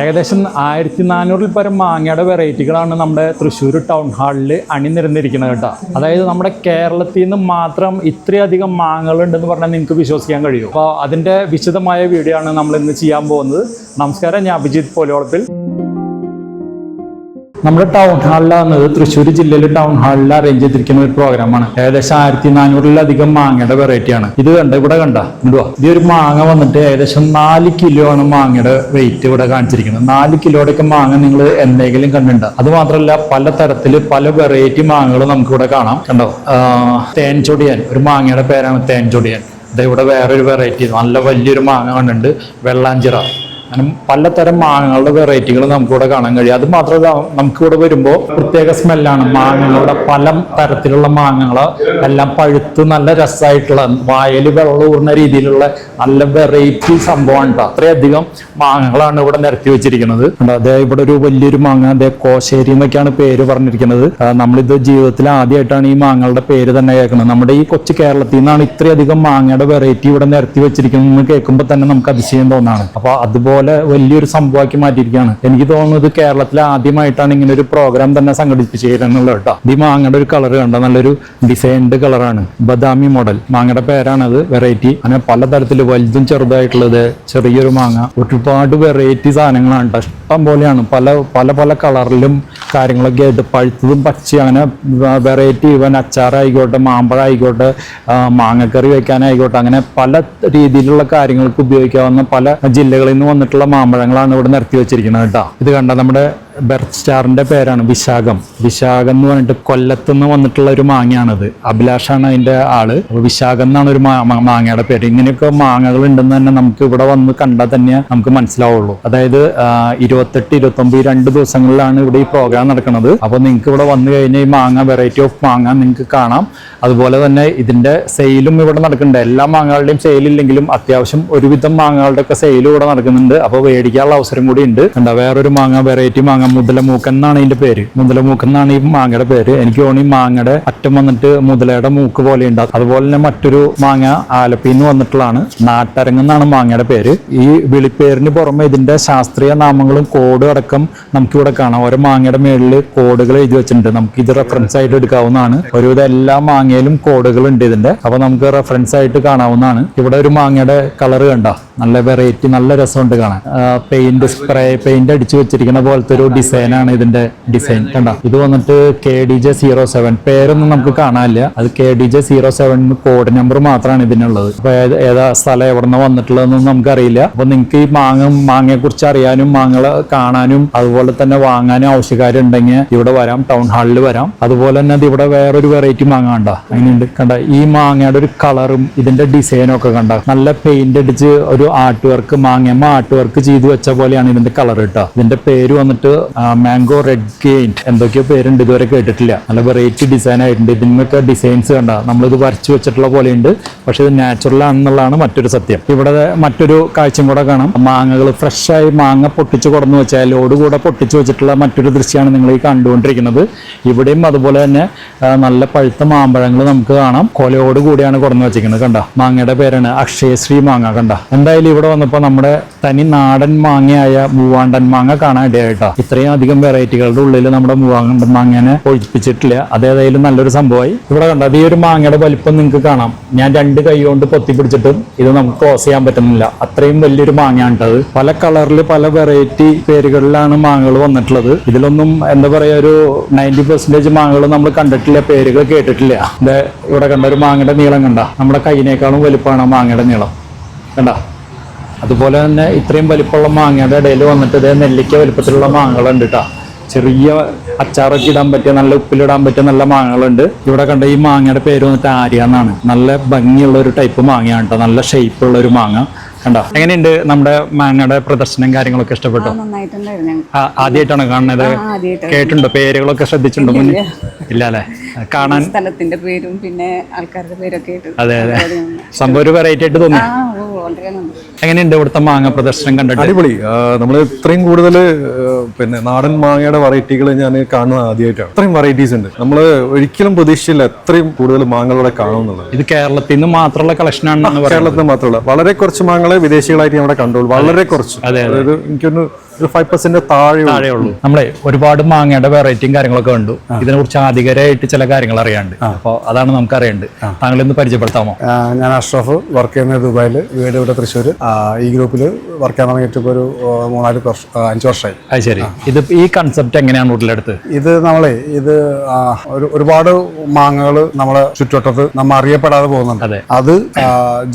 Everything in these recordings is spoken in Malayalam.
ഏകദേശം ആയിരത്തി നാനൂറിൽ പരം മാങ്ങയുടെ വെറൈറ്റികളാണ് നമ്മുടെ തൃശ്ശൂർ ടൗൺ ഹാളിൽ അണിനിരന്നിരിക്കുന്നത് കേട്ടോ. അതായത് നമ്മുടെ കേരളത്തിൽ നിന്ന് മാത്രം ഇത്രയധികം മാങ്ങകളുണ്ടെന്ന് പറഞ്ഞാൽ നിങ്ങൾക്ക് വിശ്വസിക്കാൻ കഴിയും. അപ്പോൾ അതിന്റെ വിശദമായ വീഡിയോ ആണ് നമ്മൾ ഇന്ന് ചെയ്യാൻ പോകുന്നത്. നമസ്കാരം ഞാൻ അഭിജിത്ത് പോലോളത്തിൽ നമ്മുടെ ടൗൺ ഹാളിലാണ് തൃശ്ശൂർ ജില്ലയിലെ ടൗൺ ഹാളിൽ അറേഞ്ച് ചെയ്തിരിക്കുന്ന ഒരു പ്രോഗ്രാമാണ് ഏകദേശം ആയിരത്തി നാനൂറിലധികം മാങ്ങയുടെ വെറൈറ്റി ആണ്. ഇത് കണ്ട? ഇവിടെ കണ്ട? ഇടുവാ ഈ ഒരു മാങ്ങ വന്നിട്ട് ഏകദേശം നാല് കിലോ ആണ് മാങ്ങയുടെ വെയിറ്റ് ഇവിടെ കാണിച്ചിരിക്കുന്നത്. നാല് കിലോയുടെയൊക്കെ മാങ്ങ നിങ്ങൾ എന്തെങ്കിലും കണ്ടിട്ടുണ്ട്? അത് മാത്രമല്ല പല തരത്തിൽ പല വെറൈറ്റി മാങ്ങകൾ നമുക്ക് ഇവിടെ കാണാം. കണ്ടോ? തേൻ ചൊടിയാൻ. ഒരു മാങ്ങയുടെ പേരാണ് തേൻ ചൊടിയാൻ. ഇവിടെ വേറൊരു വെറൈറ്റി നല്ല വലിയൊരു മാങ്ങ കണ്ടുണ്ട് വെള്ളാഞ്ചിറ. അങ്ങനെ പലതരം മാങ്ങകളുടെ വെറൈറ്റികൾ നമുക്കിവിടെ കാണാൻ കഴിയും. അത് മാത്രമല്ല നമുക്കിവിടെ വരുമ്പോൾ പ്രത്യേക സ്മെല്ലാണ്. മാങ്ങകളുടെ പല തരത്തിലുള്ള മാങ്ങകൾ എല്ലാം പഴുത്ത് നല്ല രസമായിട്ടുള്ള വായൽ വെള്ളം ഊർന്ന രീതിയിലുള്ള നല്ല വെറൈറ്റി സംഭവമാണ് കേട്ടോ. അത്രയധികം മാങ്ങകളാണ് ഇവിടെ നിരത്തി വെച്ചിരിക്കുന്നത്. അതേ ഇവിടെ ഒരു വലിയൊരു മാങ്ങ അതേ കോശേരി എന്നൊക്കെയാണ് പേര് പറഞ്ഞിരിക്കുന്നത്. നമ്മളിത് ജീവിതത്തിൽ ആദ്യമായിട്ടാണ് ഈ മാങ്ങകളുടെ പേര് തന്നെ കേൾക്കുന്നത്. നമ്മുടെ ഈ കൊച്ചു കേരളത്തിൽ നിന്നാണ് ഇത്രയധികം മാങ്ങയുടെ വെറൈറ്റി ഇവിടെ നിരത്തി വെച്ചിരിക്കുന്നത് കേൾക്കുമ്പോൾ തന്നെ നമുക്ക് അതിശയം തോന്നാണ്. അപ്പൊ അതുപോലെ വലിയൊരു സംഭവമാക്കി മാറ്റിയിരിക്കുകയാണ്. എനിക്ക് തോന്നുന്നത് കേരളത്തിൽ ആദ്യമായിട്ടാണ് ഇങ്ങനെ ഒരു പ്രോഗ്രാം തന്നെ സംഘടിപ്പിച്ചിരുന്നുള്ളത് കേട്ടോ. ഈ മാങ്ങയുടെ ഒരു കളർ കണ്ട? നല്ലൊരു ഡിസൈൻഡ് കളറാണ് ബദാമി മോഡൽ മാങ്ങയുടെ പേരാണത് വെറൈറ്റി അങ്ങനെ പലതരത്തിൽ വലുതും ചെറുതായിട്ടുള്ളത് ചെറിയൊരു മാങ്ങ. ഒരുപാട് വെറൈറ്റി സാധനങ്ങളാണ് ട്ടോ. ഇഷ്ടം പോലെയാണ്. പല പല പല കളറിലും കാര്യങ്ങളൊക്കെ ആയിട്ട് പഴുത്തതും പച്ച അങ്ങനെ വെറൈറ്റി ഇവൻ അച്ചാറായിക്കോട്ടെ മാമ്പഴം ആയിക്കോട്ടെ മാങ്ങക്കറി വെക്കാനായിക്കോട്ടെ അങ്ങനെ പല രീതിയിലുള്ള കാര്യങ്ങൾക്ക് ഉപയോഗിക്കാവുന്ന പല ജില്ലകളിൽ നിന്ന് വന്നിട്ടുള്ള മാമ്പഴങ്ങളാണ് ഇവിടെ നിർത്തി വെച്ചിരിക്കുന്നത് കേട്ടോ. ഇത് കണ്ട നമ്മുടെ ബെർത്ത് സ്റ്റാറിന്റെ പേരാണ് വിശാഖം. വിശാഖം എന്ന് പറഞ്ഞിട്ട് കൊല്ലത്തുനിന്ന് വന്നിട്ടുള്ള ഒരു മാങ്ങയാണത്. അഭിലാഷാണ് അതിന്റെ ആൾ. വിശാഖം എന്നാണ് ഒരു മാങ്ങയുടെ പേര്. ഇങ്ങനെയൊക്കെ മാങ്ങകൾ ഉണ്ടെന്ന് തന്നെ നമുക്ക് ഇവിടെ വന്ന് കണ്ടാൽ തന്നെ നമുക്ക് മനസ്സിലാവുള്ളൂ. അതായത് ഇരുപത്തെട്ട് ഇരുപത്തൊമ്പത് രണ്ട് ദിവസങ്ങളിലാണ് ഇവിടെ ഈ പ്രോഗ്രാം നടക്കുന്നത് അപ്പോൾ നിങ്ങൾക്ക് ഇവിടെ വന്നു കഴിഞ്ഞാൽ ഈ മാങ്ങ വെറൈറ്റി ഓഫ് മാങ്ങ നിങ്ങൾക്ക് കാണാം. അതുപോലെ തന്നെ ഇതിന്റെ സെയിലും ഇവിടെ നടക്കുന്നുണ്ട്. എല്ലാ മാങ്ങകളുടെയും സെയിൽ ഇല്ലെങ്കിലും അത്യാവശ്യം ഒരുവിധം മാങ്ങകളുടെയൊക്കെ സെയിലും ഇവിടെ നടക്കുന്നുണ്ട്. അപ്പോൾ മേടിക്കാനുള്ള അവസരം കൂടി ഉണ്ട്. എന്താ വേറൊരു മാങ്ങ വെറൈറ്റി മാങ്ങ മുതലമൂക്കൻ എന്നാണ് ഇതിന്റെ പേര്. മുതലമൂക്കൻ എന്നാണ് ഈ മാങ്ങയുടെ പേര്. എനിക്ക് തോന്നി മാങ്ങയുടെ അറ്റം വന്നിട്ട് മുതലയുടെ മൂക്ക് പോലെ ഉണ്ടാകും അതുപോലെ തന്നെ മറ്റൊരു മാങ്ങ ആലപ്പിന്ന് വന്നിട്ടുള്ളതാണ്. നാട്ടരങ്ങ് എന്നാണ് മാങ്ങയുടെ പേര്. ഈ വിളിപ്പേരിന് പുറമെ ഇതിന്റെ ശാസ്ത്രീയ നാമങ്ങളും കോഡ് അടക്കം നമുക്കിവിടെ കാണാം. ഓരോ മാങ്ങയുടെ മേളിൽ കോഡുകൾ എഴുതി വെച്ചിട്ടുണ്ട്. നമുക്ക് ഇത് റെഫറൻസ് ആയിട്ട് എടുക്കാവുന്നതാണ്. ഒരുവിധം എല്ലാ മാങ്ങയിലും കോഡുകൾ ഉണ്ട് ഇതിന്റെ. അപ്പൊ നമുക്ക് റെഫറൻസ് ആയിട്ട് കാണാവുന്നതാണ്. ഇവിടെ ഒരു മാങ്ങയുടെ കളർ കണ്ട? നല്ല വെറൈറ്റി നല്ല രസമുണ്ട് കാണാൻ. പെയിന്റ് സ്പ്രേ പെയിന്റ് അടിച്ചു വെച്ചിരിക്കുന്ന പോലത്തെ ഒരു ഡിസൈനാണ് ഇതിന്റെ ഡിസൈൻ. കണ്ട? ഇത് വന്നിട്ട് K D J zero seven പേരൊന്നും നമുക്ക് കാണാനില്ല. അത് K D J zero seven code number മാത്രമാണ് ഇതിനുള്ളത്. അപ്പൊ ഏത് സ്ഥലം എവിടെ നിന്ന് വന്നിട്ടുള്ളതെന്നൊന്നും നമുക്കറിയില്ല. അപ്പൊ നിങ്ങൾക്ക് ഈ മാങ്ങ മാങ്ങയെ കുറിച്ച് അറിയാനും മാങ്ങകളെ കാണാനും അതുപോലെ തന്നെ വാങ്ങാനും ആവശ്യക്കാരുണ്ടെങ്കിൽ ഇവിടെ വരാം ടൗൺ ഹാളിൽ വരാം. അതുപോലെ തന്നെ അത് ഇവിടെ വേറൊരു വെറൈറ്റി മാങ്ങ കണ്ട? അങ്ങനെയുണ്ട്. കണ്ട? ഈ മാങ്ങയുടെ ഒരു കളറും ഇതിന്റെ ഡിസൈനും ഒക്കെ കണ്ട? നല്ല പെയിന്റ് അടിച്ച് ഒരു ആർട്ട് വർക്ക് മാങ്ങയമ്മ ആർട്ട് വർക്ക് ചെയ്തു വെച്ച പോലെയാണ് ഇതിന്റെ കളർ കേട്ടോ ഇതിന്റെ പേര് വന്നിട്ട് മാംഗോ റെഡ് ഗെയിൻഡ് എന്തൊക്കെയോ പേരുണ്ട് ഇതുവരെ കേട്ടിട്ടില്ല. നല്ല വെറൈറ്റി ഡിസൈൻ ആയിട്ടുണ്ട്. ഇതിനൊക്കെ ഡിസൈൻസ് കണ്ട നമ്മളിത് വരച്ചു വെച്ചിട്ടുള്ള പോലെയുണ്ട്. പക്ഷെ ഇത് നാച്ചുറൽ ആണെന്നുള്ളതാണ് മറ്റൊരു സത്യം. ഇവിടെ മറ്റൊരു കാഴ്ചയും കൂടെ കാണാം. മാങ്ങകൾ ഫ്രഷായി മാങ്ങ പൊട്ടിച്ച് കൊടുന്ന് വെച്ചാൽ ലോഡ് കൂടെ പൊട്ടിച്ച് വെച്ചിട്ടുള്ള മറ്റൊരു ദൃശ്യമാണ് നിങ്ങൾ ഈ കണ്ടുകൊണ്ടിരിക്കുന്നത്. ഇവിടെയും അതുപോലെ തന്നെ നല്ല പഴുത്ത മാമ്പഴങ്ങൾ നമുക്ക് കാണാം. കൊലയോട് കൂടിയാണ് കൊടുന്നു വെച്ചിരിക്കുന്നത് കണ്ട? മാങ്ങയുടെ പേരാണ് അക്ഷയശ്രീ മാങ്ങ കണ്ട? എന്തായാലും ഇവിടെ വന്നപ്പോൾ നമ്മുടെ തനി നാടൻ മാങ്ങയായ മൂവാണ്ടൻ മാങ്ങ കാണാൻ ഇടയായിട്ടോ. ഇത്രയും അധികം വെറൈറ്റികളുടെ ഉള്ളിൽ നമ്മുടെ മൂവാണ്ടൻ അങ്ങനെ ഒഴിപ്പിച്ചിട്ടില്ല. അതേതായാലും നല്ലൊരു സംഭവമായി. ഇവിടെ കണ്ടത് ഈ ഒരു മാങ്ങയുടെ വലിപ്പം നിങ്ങൾക്ക് കാണാം. ഞാൻ രണ്ട് കൈ കൊണ്ട് പൊത്തി പിടിച്ചിട്ടും ഇത് നമുക്ക് ക്ലോസ് ചെയ്യാൻ പറ്റുന്നില്ല. അത്രയും വലിയൊരു മാങ്ങയാണിട്ടത് പല കളറിൽ പല വെറൈറ്റി പേരുകളിലാണ് മാങ്ങകൾ വന്നിട്ടുള്ളത്. ഇതിലൊന്നും എന്താ പറയാ ഒരു നയന്റി പെർസെന്റേജ് മാങ്ങകൾ നമ്മൾ കണ്ടിട്ടില്ല പേരുകൾ കേട്ടിട്ടില്ല. ഇവിടെ കണ്ട ഒരു മാങ്ങയുടെ നീളം കണ്ട? നമ്മുടെ കൈനേക്കാളും വലുപ്പമാണ് മാങ്ങയുടെ നീളം. കണ്ട? അതുപോലെ തന്നെ ഇത്രയും വലിപ്പമുള്ള മാങ്ങയുടെ ഇടയിൽ വന്നിട്ട് ഇതേ നെല്ലിക്ക വലിപ്പത്തിലുള്ള മാങ്ങകളുണ്ട് കേട്ടോ ചെറിയ അച്ചാറൊക്കെ ഇടാൻ പറ്റിയ നല്ല ഉപ്പിലിടാൻ പറ്റിയ നല്ല മാങ്ങകളുണ്ട്. ഇവിടെ കണ്ട ഈ മാങ്ങയുടെ പേര് വന്നിട്ട് ആര്യ എന്നാണ്. നല്ല ഭംഗിയുള്ള ഒരു ടൈപ്പ് മാങ്ങയാണ് കേട്ടോ നല്ല ഷേപ്പുള്ള ഒരു മാങ്ങ. കണ്ടോ? എങ്ങനെയുണ്ട് നമ്മുടെ മാങ്ങയുടെ പ്രദർശനം കാര്യങ്ങളൊക്കെ ഇഷ്ടപ്പെട്ടു? ആദ്യമായിട്ടാണ് കാണുന്നത്? കേട്ടിട്ടുണ്ടോ? പേരുകളൊക്കെ ശ്രദ്ധിച്ചിട്ടുണ്ടോ? മുന്നേ ഇല്ല. അല്ലേ? കാണാൻ സ്ഥലത്തിന്റെ പേരും പിന്നെ ആൾക്കാരുടെ പേരൊക്കെ അതെ അതെ. സംഭവം ഒരു വെറൈറ്റി ആയിട്ട് തോന്നി എങ്ങനെയുണ്ട് ഇവിടുത്തെ മാങ്ങ പ്രദർശനം കണ്ടിട്ട്? അടിപൊളി. നമ്മൾ ഇത്രയും കൂടുതൽ പിന്നെ നാടൻ മാങ്ങയുടെ വെറൈറ്റികൾ ഞാൻ കാണുന്നത് ആദ്യമായിട്ടാണ് ഇത്രയും വെറൈറ്റീസ് ഉണ്ട്. നമ്മൾ ഒരിക്കലും പ്രതീക്ഷിച്ചില്ല ഇത്രയും കൂടുതൽ മാങ്ങകളോടെ കാണുന്നുള്ളത് ഇത് കേരളത്തിൽ നിന്ന് മാത്രമുള്ള കളക്ഷൻ ആണ് കേരളത്തിൽ നിന്ന് മാത്രമല്ല വളരെ കുറച്ച് മാങ്ങകളെ വിദേശികളായിട്ട് നമ്മുടെ കണ്ടുള്ളൂ. വളരെ കുറച്ച്. അതായത് എനിക്കൊന്ന് ഒരു ഫൈവ് പെർസെന്റ് താഴെ ഉള്ളൂ നമ്മളെ ഒരുപാട് മാങ്ങയുടെ വെറൈറ്റിയും കാര്യങ്ങളൊക്കെ ഉണ്ട്. ഇതിനെ കുറിച്ച് ആധികാരമായിട്ട് ചില കാര്യങ്ങൾ അറിയാണ്ട് അപ്പോൾ അതാണ് നമുക്ക് അറിയേണ്ടത് താങ്കൾ ഇന്ന് പരിചയപ്പെടുത്താമോ ഞാൻ അഷ്റഫ് വർക്ക് ചെയ്യുന്നത് ദുബായിൽ വീട് ഇവിടെ തൃശ്ശൂർ ഈ ഗ്രൂപ്പിൽ വർക്ക് ചെയ്യാൻ തുടങ്ങിയിട്ട് ഇപ്പോൾ ഒരു മൂന്നാൽ വർഷം അഞ്ച് വർഷമായി അത് ശരി. ഇത് ഈ കൺസെപ്റ്റ് എങ്ങനെയാണ് ഉള്ളിലെടുത്ത് ഇത് നമ്മളെ ഇത് ഒരുപാട് മാങ്ങകൾ നമ്മളെ ചുറ്റുവട്ടത്ത് നമ്മൾ അറിയപ്പെടാതെ പോകുന്നുണ്ട്. അത്.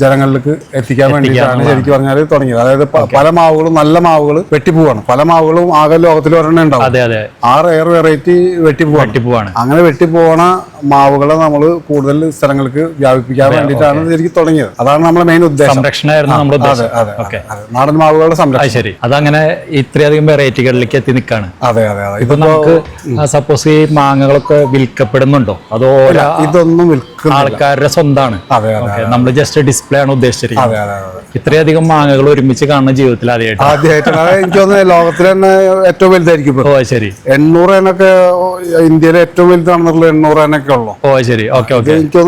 ജനങ്ങളിലേക്ക് എത്തിക്കാൻ വേണ്ടിയിട്ടാണ് ശരിക്കും പറഞ്ഞാൽ തുടങ്ങിയത്. അതായത് പല മാവുകളും നല്ല മാവുകൾ വെട്ടിപ്പോവാണ്. പല മാവുകളും ആകെ ലോകത്തിൽ ഒരെണ്ണം ഉണ്ടാവും. അതെ അതെ. ആ റെയർ വെറൈറ്റി വെട്ടിപ്പോവാണ്. അങ്ങനെ വെട്ടിപ്പോണ മാവുകളെ നമ്മൾ കൂടുതൽ സ്ഥലങ്ങൾക്ക് വ്യാപിപ്പിക്കാൻ വേണ്ടിയിട്ടാണ് ശരിക്കും തുടങ്ങിയത്. അതാണ് നമ്മുടെ മെയിൻ ഉദ്ദേശം. സംരക്ഷണമായിരുന്നു നമ്മുടെ അതെ ഉദ്ദേശം അതെ ഓക്കെ. അതെ. നാടൻ മാവുകളുടെ സംരക്ഷണം. ശരി. അതങ്ങനെ ഇത്രയധികം വെറൈറ്റികളിലേക്ക് എത്തി നിൽക്കാണ്. അതെ അതെ അതെ. ഇപ്പൊ നമുക്ക് സപ്പോസ് ഈ മാങ്ങകളൊക്കെ വിൽക്കപ്പെടുന്നുണ്ടോ? അതോ ഇതൊന്നും ആൾക്കാരുടെ സ്വന്തമാണ് അതെ അതെ നമ്മൾ ജസ്റ്റ് ഡിസ്പ്ലേ ആണ് ഉദ്ദേശിച്ചിരിക്കുന്നത്. അതെ അതെ ഇത്രയധികം മാങ്ങകൾ ഒരുമിച്ച് കാണുന്ന ജീവിതത്തിൽ ആദ്യമായിട്ട്. ആദ്യമായിട്ടാണ്. എനിക്ക് തോന്നുന്നത് ലോകത്തിൽ തന്നെ ഏറ്റവും വലുതായിരിക്കും ഓ ശരി. എണ്ണൂറ് എണ്ണൊക്കെ ഇന്ത്യയിലെ ഏറ്റവും വലുതാണെന്നുള്ള എണ്ണൂറ് എണ്ണൊക്കെ ഉള്ളൂ ഓ ശരി. Okay okay. എനിക്ക്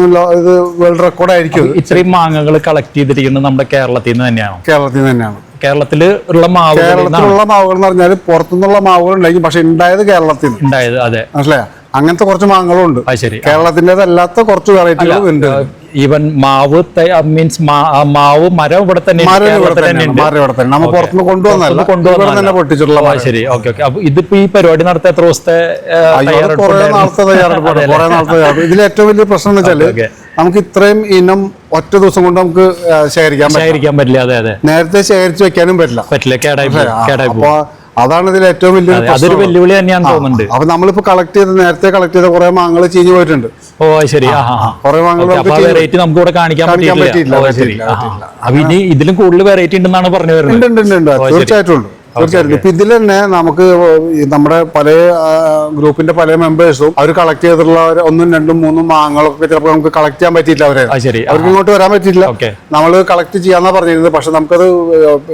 ഇത് വേൾഡ് റെക്കോർഡ് ആയിരിക്കും ഇത്രയും മാങ്ങകൾ കളക്ട് ചെയ്തിരിക്കുന്നത് നമ്മുടെ കേരളത്തിൽ നിന്ന് തന്നെയാണ്? കേരളത്തിൽ തന്നെയാണ്. കേരളത്തിൽ ഉള്ള മാവ് കേരളത്തിലുള്ള മാവുകൾ എന്ന് പറഞ്ഞാൽ പുറത്തുനിന്നുള്ള മാവുകൾ ഉണ്ടായിരിക്കും. പക്ഷെ ഉണ്ടായത് കേരളത്തിൽ നിന്ന് ഉണ്ടായത് അതെ. മനസ്സിലായോ? അങ്ങനത്തെ കുറച്ച് മാങ്ങകളും ഉണ്ട് ശരി. കേരളത്തിന്റെതല്ലാത്ത കുറച്ച് വെറൈറ്റികളും ഉണ്ട്. ഈവൻ മാവ് മീൻസ് മാവ് മരം ഇവിടെ തന്നെ കൊണ്ടുവന്നല്ല പൊട്ടിച്ചിട്ടുള്ള ശരി. ഓക്കെ ഓക്കെ അപ്പൊ ഇതിപ്പോ ഈ പരിപാടി നടത്ത എത്ര ദിവസത്തെ ഇതിൽ ഏറ്റവും വലിയ പ്രശ്നം എന്ന് വെച്ചാൽ നമുക്ക് ഇത്രയും ഇനം ഒറ്റ ദിവസം കൊണ്ട് നമുക്ക് ശേഖരിക്കാൻ പറ്റില്ല. ശേഖരിക്കാൻ പറ്റില്ല. അതെ അതെ. നേരത്തെ ശേഖരിച്ച് വെക്കാനും പറ്റില്ല. പറ്റില്ല. കേടായി കേടായി അതാണ് ഇതിൽ ഏറ്റവും വലിയ അതെ, അതൊരു വെല്ലുവിളി തന്നെയാണ് തോന്നുന്നുണ്ട്. അപ്പൊ നമ്മളിപ്പോ കളക്ട് ചെയ്ത് നേരത്തെ കളക്ട് ചെയ്ത കുറെ മാങ്ങൾ ചീഞ്ഞു പോയിട്ടുണ്ട്. ഓ ശരി. കുറെ ചീഞ്ഞു വെറൈറ്റി നമുക്ക് ഇവിടെ കാണിക്കാൻ പറ്റിയില്ല. അപ്പൊ ഇനി ഇതിലും കൂടുതൽ വെറൈറ്റി ഉണ്ടെന്നാണ് പറഞ്ഞു വരുന്നത്. തീർച്ചയായിട്ടും ഉണ്ട്. തീർച്ചയായിട്ടും. ഇപ്പൊ ഇതിൽ തന്നെ നമുക്ക് നമ്മുടെ പല ഗ്രൂപ്പിന്റെ പല മെമ്പേഴ്സും അവർ കളക്ട് ചെയ്തിട്ടുള്ള ഒന്നും രണ്ടും മൂന്നും മാങ്ങകളൊക്കെ ചിലപ്പോൾ നമുക്ക് കളക്ട് ചെയ്യാൻ പറ്റിയില്ല അവരെ. അവർക്ക് ഇങ്ങോട്ട് വരാൻ പറ്റിയില്ല നമ്മൾ കളക്ട് ചെയ്യാന്നാ പറഞ്ഞിരുന്നത്. പക്ഷെ നമുക്കത്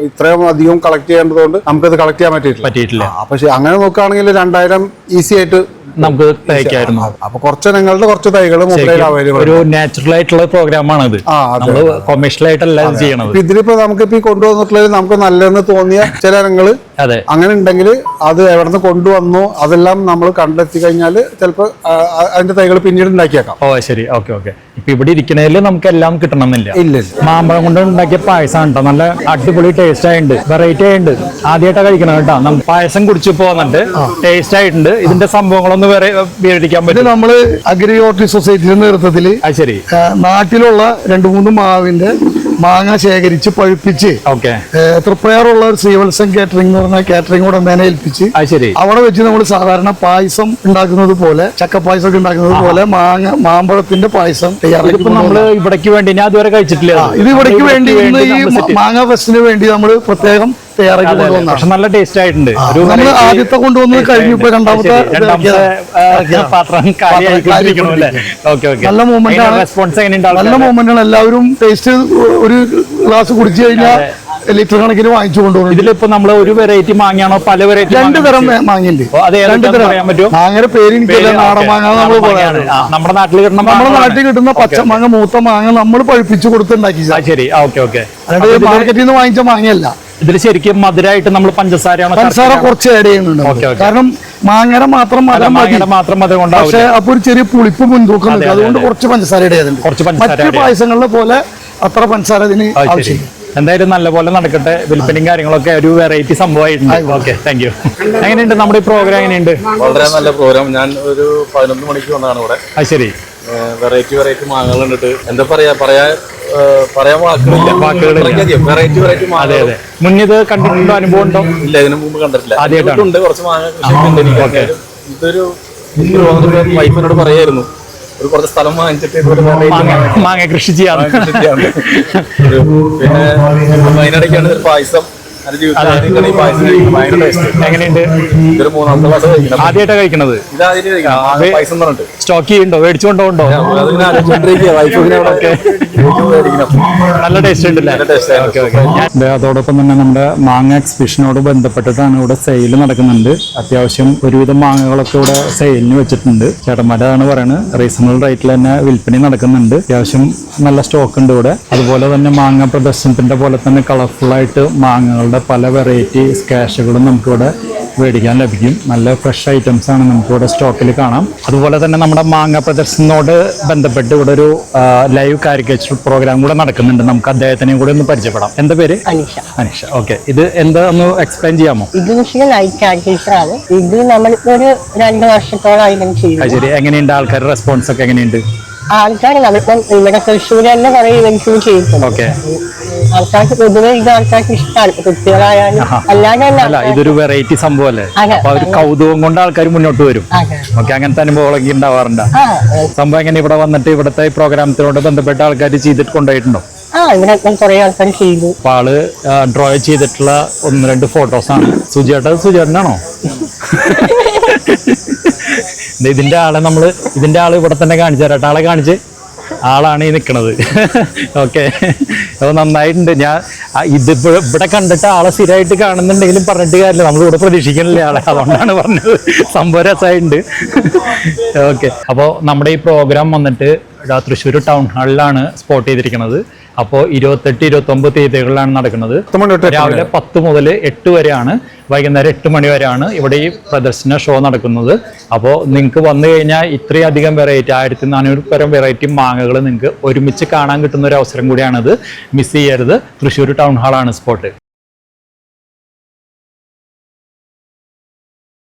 ഇത്രയും അധികം കളക്ട് ചെയ്യേണ്ടതുകൊണ്ട് നമുക്കത് കളക്ട് ചെയ്യാൻ പറ്റിയിട്ടില്ല. പറ്റിയിട്ടില്ല. പക്ഷെ അങ്ങനെ നോക്കുകയാണെങ്കിൽ രണ്ടായിരം ഈസി ആയിട്ട് നമുക്ക് തയ്ക്കായിരുന്നു. അപ്പൊ കുറച്ച് ഇനങ്ങളുടെ കുറച്ച് തൈകൾ ഒരു നാച്ചുറൽ ആയിട്ടുള്ള പ്രോഗ്രാമാണ് ഇത് നമ്മൾ ഇത് ചെയ്യണത്. ഇതിലിപ്പോ നമുക്ക് ഇപ്പൊ കൊണ്ടുവന്നിട്ടുള്ളത് നമുക്ക് നല്ലതെന്ന് തോന്നിയ ചില ഇനങ്ങൾ അതെ. അങ്ങനെ ഉണ്ടെങ്കിൽ അത് എവിടെ നിന്ന് കൊണ്ടുവന്നു അതെല്ലാം നമ്മൾ കണ്ടെത്തി കഴിഞ്ഞാൽ ചിലപ്പോ അതിന്റെ തൈകൾ പിന്നീട് ഉണ്ടാക്കിയേക്കാം. ഓ ശരി. Okay okay. ഇപ്പൊ ഇവിടെ ഇരിക്കണേൽ നമുക്ക് എല്ലാം കിട്ടണമെന്നില്ല. ഇല്ല മാമ്പഴം കൊണ്ട് ഉണ്ടാക്കിയ പായസം കേട്ടോ നല്ല അടിപൊളി ടേസ്റ്റ് ആയിട്ടുണ്ട് വെറൈറ്റി ആയിട്ടുണ്ട് ആദ്യമായിട്ടാണ് കഴിക്കണം കേട്ടോ. നമ്മൾ പായസം കുടിച്ചു പോന്നിട്ട് ടേസ്റ്റ് ആയിട്ടുണ്ട്. ഇതിന്റെ സംഭവങ്ങളൊന്നും വേറെ വിവരിക്കാൻ ഇത് പറ്റും. നമ്മൾ അഗ്രി ഹോട്ടൽ സൊസൈറ്റിയുടെ നേതൃത്വത്തിൽ അത് ശരി. നാട്ടിലുള്ള രണ്ട് മൂന്ന് മാവിന്റെ മാങ്ങ ശേഖരിച്ച് പഴുപ്പിച്ച് തൃപ്പയാറുള്ള ഒരു ശ്രീവത്സം കാറ്ററിംഗ് എന്ന് പറഞ്ഞ കാറ്ററിംഗ് ഉടമേനെ ഏൽപ്പിച്ച് അത് ശരി അവിടെ വെച്ച് നമ്മൾ സാധാരണ പായസം ഉണ്ടാക്കുന്നത് പോലെ ചക്കപ്പായസം ഒക്കെ ഉണ്ടാക്കുന്നത് പോലെ മാങ്ങ മാമ്പഴത്തിന്റെ പായസം തയ്യാറാക്കി ഇവിടേക്ക് വേണ്ടി ഞാൻ അതുവരെ കഴിച്ചിട്ടില്ല. ഇത് ഇവിടേക്ക് വേണ്ടി ഈ. മാങ്ങ ഫെസ്റ്റിന് വേണ്ടി നമ്മൾ പ്രത്യേകം തയ്യാറാക്കി പക്ഷെ നല്ല ടേസ്റ്റ് ആയിട്ടുണ്ട്. നമ്മൾ ആദ്യത്തെ കൊണ്ടുവന്നത് കഴിഞ്ഞപ്പോ രണ്ടാമത്തെ നല്ല മൂവ്മെന്റ് ആണ്. നല്ല? മൂവ്മെന്റ് ആണ്. എല്ലാവരും ടേസ്റ്റ് ഒരു ഗ്ലാസ് കുടിച്ചു കഴിഞ്ഞാൽ ലിറ്റർ കണക്കിന് വാങ്ങിച്ചു കൊണ്ടുപോകും ഇതിലിപ്പോ നമ്മൾ ഒരു വെറൈറ്റി മാങ്ങയാണോ പല വെറൈറ്റി രണ്ട് തരം മാങ്ങയുണ്ട്. രണ്ട് തരം? മാങ്ങയുടെ പേര് എനിക്കല്ല നാടൻ മാങ്ങ നമ്മൾ പറയാറ്. നമ്മുടെ നാട്ടിൽ കിട്ടുന്ന നമ്മുടെ നാട്ടിൽ കിട്ടുന്ന പച്ചമാങ്ങ മൂത്ത മാങ്ങ നമ്മൾ പഴുപ്പിച്ചു കൊടുത്തുണ്ടാക്കി ശരി. Okay okay. മാർക്കറ്റിൽ നിന്ന് വാങ്ങിച്ച മാങ്ങയല്ല. ഇതിൽ ശരിക്കും മധുരമായിട്ട് നമ്മൾ പഞ്ചസാരയാണ് പഞ്ചസാര കുറച്ച് ആഡ് ചെയ്യുന്നുണ്ട്. കാരണം മാങ്ങര മാത്രം മാത്രം മധുരം പക്ഷെ കൊണ്ടാവില്ല അപ്പൊ ഒരു ചെറിയ പുളിപ്പ് മുൻതൂക്കം അതുകൊണ്ട് കുറച്ച് പഞ്ചസാര ആഡ് ചെയ്തിട്ടുണ്ട് കുറച്ച് പഞ്ചസാര പായസങ്ങളിലെ പോലെ അത്ര പഞ്ചസാര ഇതിന് ആവശ്യമില്ല. എന്തായാലും നല്ലപോലെ നടക്കട്ടെ. വിൽപ്പനയും കാര്യങ്ങളൊക്കെ ഒരു വെറൈറ്റി സംഭവമായിട്ടുണ്ട്. ഓക്കെ താങ്ക് യു എങ്ങനെയുണ്ട് നമ്മുടെ ഈ പ്രോഗ്രാം എങ്ങനെയുണ്ട്? വളരെ നല്ല പ്രോഗ്രാം ഞാൻ ഒരു പതിനൊന്ന് മണിക്ക് വന്നതാണ് ഇവിടെ. അത് ശരി. വെറൈറ്റി വെറൈറ്റി മാങ്ങകൾ കണ്ടിട്ട് എന്താ പറയാ പറയാ പറയാൻ വാക്കുകളില്ല. വാക്കുകളില്ല. വെറൈറ്റി വെറൈറ്റി മാങ്ങ മുന്നേ ഇത് കണ്ടിട്ടുണ്ടോ? അനുഭവം ഉണ്ടോ? ഇല്ല ഇതിനു മുമ്പ് കണ്ടിട്ടില്ല. ഉണ്ട് കുറച്ച് മാങ്ങ ഉണ്ട് ഇതൊരു വൈഫിനോട് പറയായിരുന്നു. ഒരു കുറച്ച് സ്ഥലം വാങ്ങിച്ചിട്ട് മാങ്ങ കൃഷി ചെയ്യാൻ പിന്നെ അതിനിടയ്ക്കാണ് പായസം. ആദ്യമായിട്ടാണ് എങ്ങനെയുണ്ട്? കഴിക്കണത്? സ്റ്റോക്ക് ചെയ്യുന്നുണ്ടോ? മേടിച്ചുകൊണ്ടോ ഉണ്ടോ? നല്ല ടേസ്റ്റ് ഉണ്ടല്ലേ? ഓക്കെ ഓക്കെ ദേ, അതോടൊപ്പം തന്നെ നമ്മുടെ മാങ്ങ എക്സിബിഷനോട് ബന്ധപ്പെട്ടിട്ടാണ് ഇവിടെ സെയിൽ നടക്കുന്നുണ്ട്. അത്യാവശ്യം ഒരുവിധം മാങ്ങകളൊക്കെ ഇവിടെ സെയിലിന് വെച്ചിട്ടുണ്ട്. ചേട്ടന്മാരാണ് പറയുന്നത് റീസണബിൾ റേറ്റിൽ തന്നെ വിൽപ്പന നടക്കുന്നുണ്ട്. അത്യാവശ്യം നല്ല സ്റ്റോക്ക് ഉണ്ട് ഇവിടെ. അതുപോലെ തന്നെ മാങ്ങ പ്രദർശനത്തിന്റെ പോലെ തന്നെ കളർഫുൾ ആയിട്ട് മാങ്ങകളുടെ പല വെറൈറ്റി സ്കാഷുകളും നമുക്കിവിടെ മേടിക്കാൻ ലഭിക്കും. നല്ല ഫ്രഷ് ഐറ്റംസ് ആണ് നമുക്ക് ഇവിടെ സ്റ്റോക്കിൽ കാണാം. അതുപോലെ തന്നെ നമ്മുടെ മാങ്ങ പ്രദർശനത്തോട് ബന്ധപ്പെട്ട് ഇവിടെ ഒരു ലൈവ് കാരിക്കേച്ചർ പ്രോഗ്രാം കൂടെ നടക്കുന്നുണ്ട്. നമുക്ക് അദ്ദേഹത്തിനെയും കൂടെ ഒന്ന് പരിചയപ്പെടാം. എന്താ പേര്? അനീഷ. അനീഷ. ഓക്കെ ഇത് എന്താ ഒന്ന് എക്സ്പ്ലെയിൻ ചെയ്യാമോ? ഇത് കാൽക്കുലേറ്ററാണ് ഇത് നമ്മളിപ്പോ ഒരു രണ്ട് വർഷത്തോളം ശരി. എങ്ങനെയുണ്ട് ആൾക്കാരുടെ റെസ്പോൺസ് ഒക്കെ എങ്ങനെയുണ്ട്? ആൾക്കാർ നമ്മളിപ്പം ഇവിടെ തൃശ്ശൂർ തന്നെ കുറെ ഇവന്റ്സ് ചെയ്തിട്ടുണ്ട്. ആൾക്കാർക്ക് പൊതുവെ ഇത് ആൾക്കാർക്ക് ഇഷ്ടമാണ് കുട്ടികളായാലും അല്ലാതെ ഇതൊരു വെറൈറ്റി സംഭവം അല്ലേ അപ്പൊ ഒരു കൗതുകം കൊണ്ട് ആൾക്കാർ മുന്നോട്ട് വരും. ഓക്കെ അങ്ങനത്തെ അനുഭവങ്ങളൊക്കെ ഉണ്ടാവാറുണ്ട്. സംഭവം എങ്ങനെ ഇവിടെ വന്നിട്ട് ഇവിടുത്തെ പ്രോഗ്രാമത്തിനോട് ബന്ധപ്പെട്ട ആൾക്കാർ ചെയ്തിട്ട് കൊണ്ടുപോയിട്ടുണ്ടോ? ആൾ ഡ്രോ ചെയ്തിട്ടുള്ള ഒന്ന് രണ്ട് ഫോട്ടോസ് ആണ്. സുജേട്ട സുജേട്ടനാണോ ഇതിന്റെ ആളെ നമ്മൾ ഇതിന്റെ ആൾ ഇവിടെ തന്നെ കാണിച്ചു തരാട്ടെ ആളെ കാണിച്ച് ആളാണ് ഈ നിക്കണത്. ഓക്കെ അപ്പോൾ നന്നായിട്ടുണ്ട്. ഞാൻ ഇത് ഇവിടെ കണ്ടിട്ട് ആളെ സ്ഥിരമായിട്ട് കാണുന്നുണ്ടെങ്കിലും പറഞ്ഞിട്ട് കാര്യമില്ല. നമ്മൾ ഇവിടെ പ്രതീക്ഷിക്കണില്ല ആളെ. അതുകൊണ്ടാണ് പറഞ്ഞത്. സംഭവം രസമായിട്ടുണ്ട്. ഓക്കെ അപ്പോൾ നമ്മുടെ ഈ പ്രോഗ്രാം വന്നിട്ട് തൃശ്ശൂർ ടൗൺ ഹാളിലാണ് സ്പോട്ട് ചെയ്തിരിക്കുന്നത് അപ്പോൾ ഇരുപത്തെട്ട് ഇരുപത്തൊമ്പത് തീയതികളിലാണ് നടക്കുന്നത്. രാവിലെ പത്ത് മുതൽ എട്ട് വരെയാണ്. വൈകുന്നേരം എട്ട് മണി വരെയാണ് ഇവിടെ ഈ പ്രദർശന ഷോ നടക്കുന്നത്. അപ്പോൾ നിങ്ങൾക്ക് വന്നു കഴിഞ്ഞാൽ ഇത്രയധികം വെറൈറ്റി ആയിരത്തി നാനൂറ് പരം വെറൈറ്റി മാങ്ങകൾ നിങ്ങൾക്ക് ഒരുമിച്ച് കാണാൻ കിട്ടുന്ന ഒരു അവസരം കൂടിയാണിത്. മിസ് ചെയ്യരുത്. Thrissur town ഹാളാണ് spot